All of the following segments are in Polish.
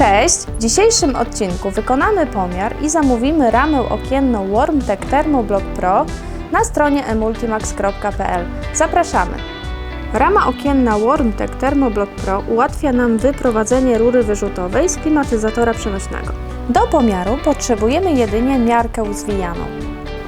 Cześć! W dzisiejszym odcinku wykonamy pomiar i zamówimy ramę okienną Warmtech Thermoblock Pro na stronie emultimax.pl. Zapraszamy! Rama okienna Warmtech Thermoblock Pro ułatwia nam wyprowadzenie rury wyrzutowej z klimatyzatora przenośnego. Do pomiaru potrzebujemy jedynie miarkę zwijaną.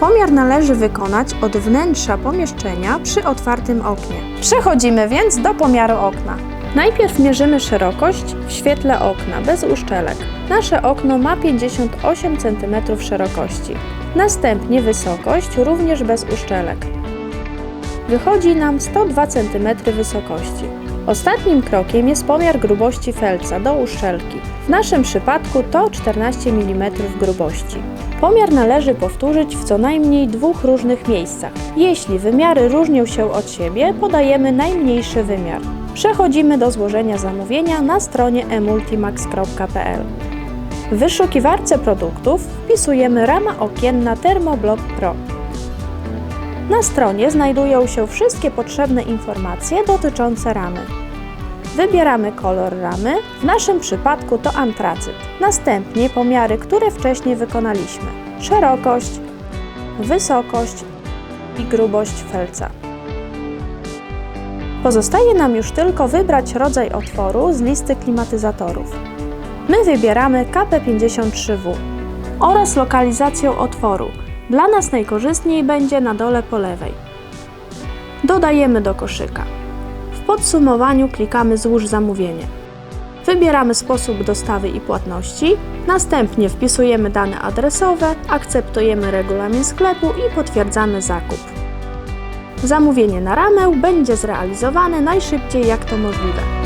Pomiar należy wykonać od wnętrza pomieszczenia przy otwartym oknie. Przechodzimy więc do pomiaru okna. Najpierw mierzymy szerokość w świetle okna bez uszczelek. Nasze okno ma 58 cm szerokości. Następnie wysokość również bez uszczelek. Wychodzi nam 102 cm wysokości. Ostatnim krokiem jest pomiar grubości felca do uszczelki. W naszym przypadku to 14 mm grubości. Pomiar należy powtórzyć w co najmniej dwóch różnych miejscach. Jeśli wymiary różnią się od siebie, podajemy najmniejszy wymiar. Przechodzimy do złożenia zamówienia na stronie emultimax.pl. W wyszukiwarce produktów wpisujemy rama okienna Thermoblock Pro. Na stronie znajdują się wszystkie potrzebne informacje dotyczące ramy. Wybieramy kolor ramy, w naszym przypadku to antracyt. Następnie pomiary, które wcześniej wykonaliśmy. Szerokość, wysokość i grubość felca. Pozostaje nam już tylko wybrać rodzaj otworu z listy klimatyzatorów. My wybieramy KP53W oraz lokalizację otworu. Dla nas najkorzystniej będzie na dole po lewej. Dodajemy do koszyka. W podsumowaniu klikamy Złóż zamówienie. Wybieramy sposób dostawy i płatności, następnie wpisujemy dane adresowe, akceptujemy regulamin sklepu i potwierdzamy zakup. Zamówienie na ramę będzie zrealizowane najszybciej jak to możliwe.